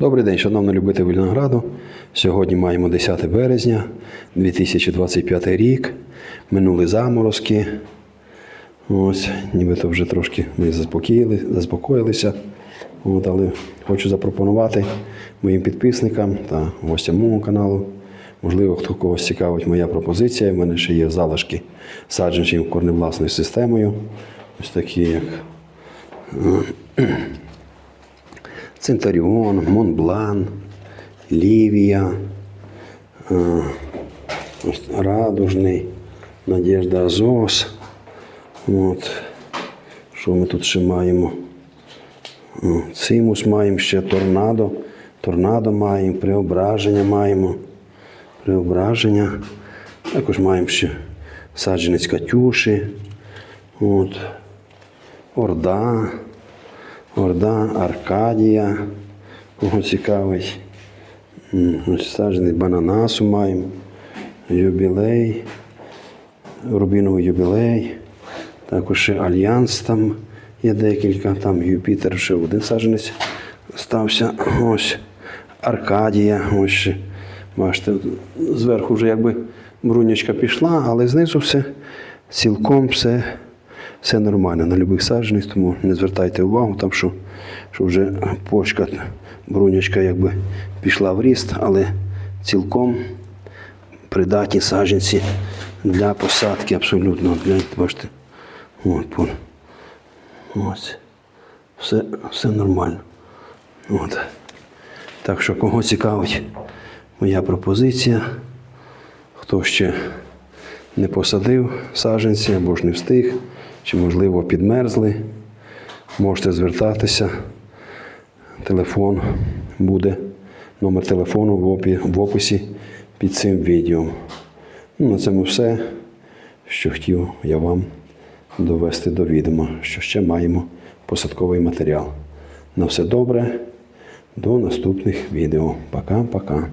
Добрий день, шановні любителі винограду. Сьогодні маємо 10 березня 2025 рік. Минули заморозки. Ось, нібито вже трошки ми заспокоїли, заспокоїлися. От, але хочу запропонувати моїм підписникам та гостям мого каналу. Можливо, хто когось цікавить моя пропозиція. У мене ще є залишки саджанців корневласною системою. Ось такі, як Центаріон, Монблан, Лівія, е, Радужний, Надежда Азос. От. Що ми тут ще маємо? Цимус маємо ще торнадо. Торнадо маємо, преображення маємо. Преображення. Також маємо ще саджанець Катюші. От. Орда. Орда, Аркадія, кого цікавить. М, саджений бананасу маємо, юбілей, рубіновий юбілей, також ще Альянс там є декілька, там Юпітер ще один саджанець стався. Ось Аркадія, ось ще. Бачите, зверху вже якби брунячка пішла, але знизу все цілком все все нормально на любих саджаннях, тому не звертайте увагу, там що, що вже почка, брунячка якби пішла в ріст, але цілком придатні саджанці для посадки абсолютно. Бачите. От. Ось. Все, все нормально. От. Так що, кого цікавить моя пропозиція, хто ще не посадив саджанці або ж не встиг, чи, можливо, підмерзли, можете звертатися. Телефон буде, номер телефону в, описі під цим відео. Ну, на цьому все, що хотів я вам довести до відома, що ще маємо посадковий матеріал. На все добре, до наступних відео. Пока-пока.